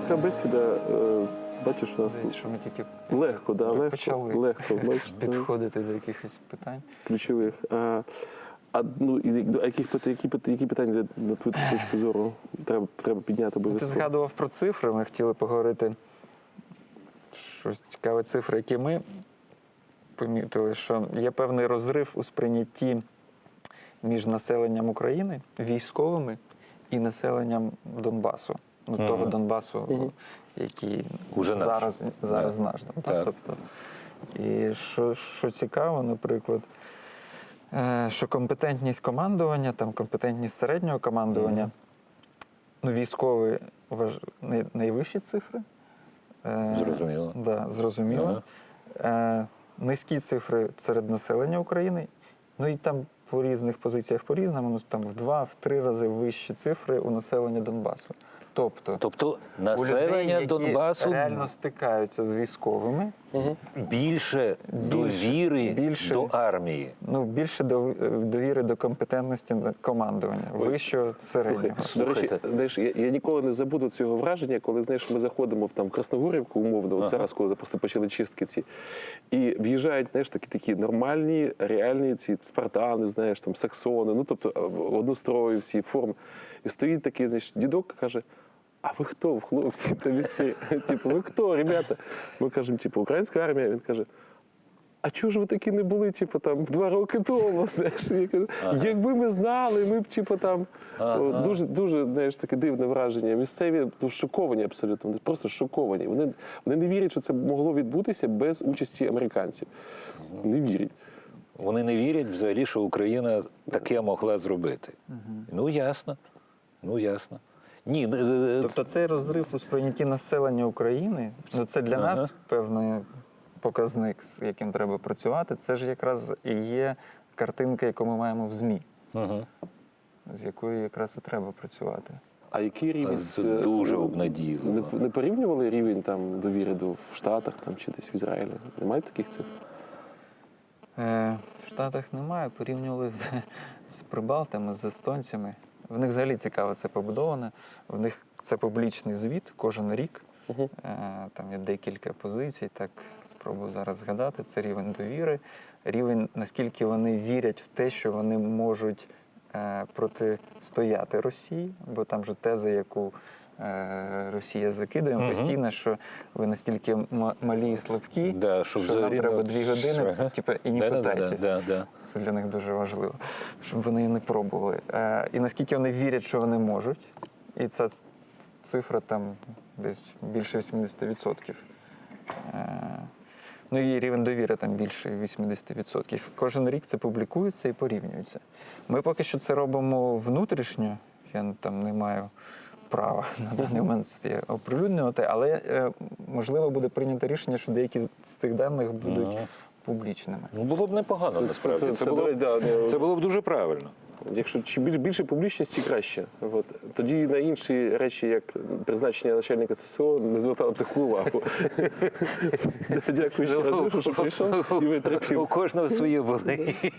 така бесіда, е, з- бачиш, у нас Здається, що ми тільки легко, да, легко, почали. легко, бачиш, підходити до якихось питань. ключових. А, а, ну, і, а яких, які, питання- які питання на твою точку зору треба, треба підняти Ну, Ти згадував про цифри. Ми хотіли поговорити щось цікаве цифри, які ми помітили, що є певний розрив у сприйнятті між населенням України, військовими і населенням Донбасу. Ну, того Донбасу, Мгм. який Уже наш. зараз, зараз Да. наш. Донбас. Тобто, і що, що цікаво, наприклад, е, що компетентність командування, там компетентність середнього командування, ну, військові важ... най- найвищі цифри. Е, Зрозуміло. Да, зрозуміло. Е, низькі цифри серед населення України. Ну і там по різних позиціях по-різному, ну там в два, в три рази вищі цифри у населення Донбасу. Тобто, Тобто у населення людей, які Донбасу реально стикаються з військовими, більше довіри більше. до армії. ну більше дов- довіри до компетентності командування, вищого середнього. До речі, знаєш, я, я ніколи не забуду цього враження, коли знаєш, ми заходимо в там Красногорівку, умовно, от Ага. зараз, коли просто почали чистки ці, і в'їжджають, знаєш, такі такі нормальні, реальні ці спартани, знаєш, там саксони, ну тобто е, однострої всі форми. І стоїть такий, знаєш, дідок каже. А ви хто, хлопці, та всі? Типу, ви хто, ребята? Ми кажемо, типу, українська армія. Він каже, а чого ж ви такі не були, типу, там, два роки тому? Знаєш, я кажу, якби ми знали, ми б, типу, там, Ага. Дуже, дуже, знаєш, таке дивне враження. Місцеві ну, шоковані абсолютно, вони просто шоковані. Вони, вони не вірять, що це могло відбутися без участі американців. Не вірять. Вони не вірять взагалі, що Україна таке могла зробити. Ну ясно. Ну ясно. Ні, е, е, Тобто цей розрив у сприйнятті населення України, ну це для Ага. нас певний показник, з яким треба працювати. Це ж якраз і є картинка, яку ми маємо в ЗМІ, з якою якраз і треба працювати. А який рівень Це е, дуже ну, обнадійливо. Не, не порівнювали рівень там довіри до в Штатах там чи десь в Ізраїлі? Немає таких цифр? Е, в Штатах немає, порівнювали з, з прибалтами, з естонцями. В них взагалі цікаво це побудоване. В них це публічний звіт кожен рік. Угу. Е, Там є декілька позицій, так спробую зараз згадати. Це рівень довіри, рівень, наскільки вони вірять в те, що вони можуть е, протистояти Росії, бо там же теза, яку Росія закидує Мгм. постійно, що ви настільки малі і слабкі, Да, щоб що нам треба дві години, Ага. типу, і не Да-да-да, да, да. Це для них дуже важливо, щоб вони не пробували. Е, і наскільки вони вірять, що вони можуть, і ця цифра там десь більше 80%. Е, ну і рівень довіри там більше 80%. Кожен рік це публікується і порівнюється. Ми поки що це робимо внутрішньо. Я там не маю права на даний момент оприлюднювати, але е, можливо буде прийнято рішення, що деякі з цих даних будуть Ага. публічними. Ну було б непогано насправді. Це, було, до б- речі, да, не- це було б дуже правильно. Якщо чим біль- більше публічності, краще. От. Тоді на інші речі, як призначення начальника ЦСО, не звертали б таку увагу. Дякую ще раз, що прийшов і У кожного своє болить.